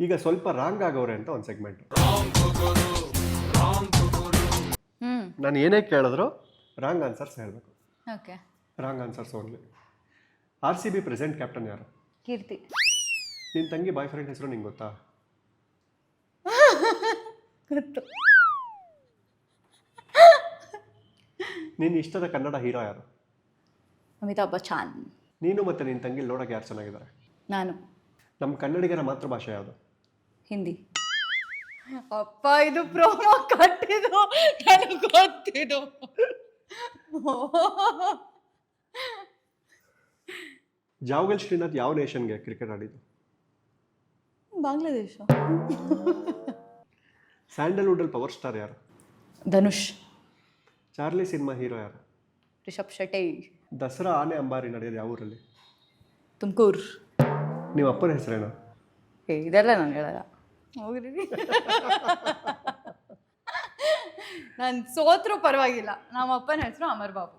ಈಗ ಸ್ವಲ್ಪ ರಾಂಗ್ ಆಗವ್ರೆ ಅಂತ ಒಂದು ಸೆಗ್ಮೆಂಟ್ ನಾನು ಏನೇ ಕೇಳಿದ್ರು ರಾಂಗ್ ಆನ್ಸರ್ಸ್ ಹೇಳಬೇಕು. Okay. Wrong answers only R C B present captain ಯಾರು? ಕೀರ್ತಿ. ನಿನ್ನ ತಂಗಿ ಬಾಯ್ ಫ್ರೆಂಡ್ ಹೆಸರು ನಿಂಗೆ ಗೊತ್ತಾ? ಗೊತ್ತು. ನಿನ್ನ ಇಷ್ಟದ ಕನ್ನಡ ಹೀರೋ ಯಾರು? ಅಮಿತಾಬ್ ಬಚ್ಚನ್. ನೀನು ಮತ್ತು ನಿನ್ನ ತಂಗಿ ನೋಡೋಕೆ ಯಾರು ಚೆನ್ನಾಗಿದ್ದಾರೆ? ನಾನು. ನಮ್ಮ ಕನ್ನಡಿಗರ ಮಾತೃಭಾಷೆ ಯಾವುದು? ಹಿಂದಿ. ಅಪ್ಪ ಇದು ಪ್ರೋಮೋ ಕಟ್ಟಿದು ನನಗೆ ಗೊತ್ತಿದು. ಜಾವಗಲ್ ಶ್ರೀನಾಥ್ ಯಾವ ನೇಷನ್ಗೆ ಕ್ರಿಕೆಟ್ ಆಡಿದ್ದು? ಬಾಂಗ್ಲಾದೇಶ. ಸ್ಯಾಂಡಲ್ವುಡಲ್ಲಿ ಪವರ್ ಸ್ಟಾರ್ ಯಾರು? ಧನುಷ್. ಚಾರ್ಲಿ ಸಿನಿಮಾ ಹೀರೋ ಯಾರು? ರಿಷಬ್ ಶೆಟ್ಟಿ. ದಸರಾ ಆನೆ ಅಂಬಾರಿ ನಡೆಯೋದು ಯಾವ ಊರಲ್ಲಿ? ತುಮಕೂರು. ನಿಮ್ಮ ಅಪ್ಪನ ಹೆಸರೇನು? ಏ ಇದೆಲ್ಲ ನಾನು ಹೇಳಲ್ಲ. ಹೋಗ್ರಿ. ನಾನು ಸೋತ್ರೂ ಪರವಾಗಿಲ್ಲ. ನಮ್ಮ ಅಪ್ಪನ ಹೆಸರು ಅಮರ್ ಬಾಬು.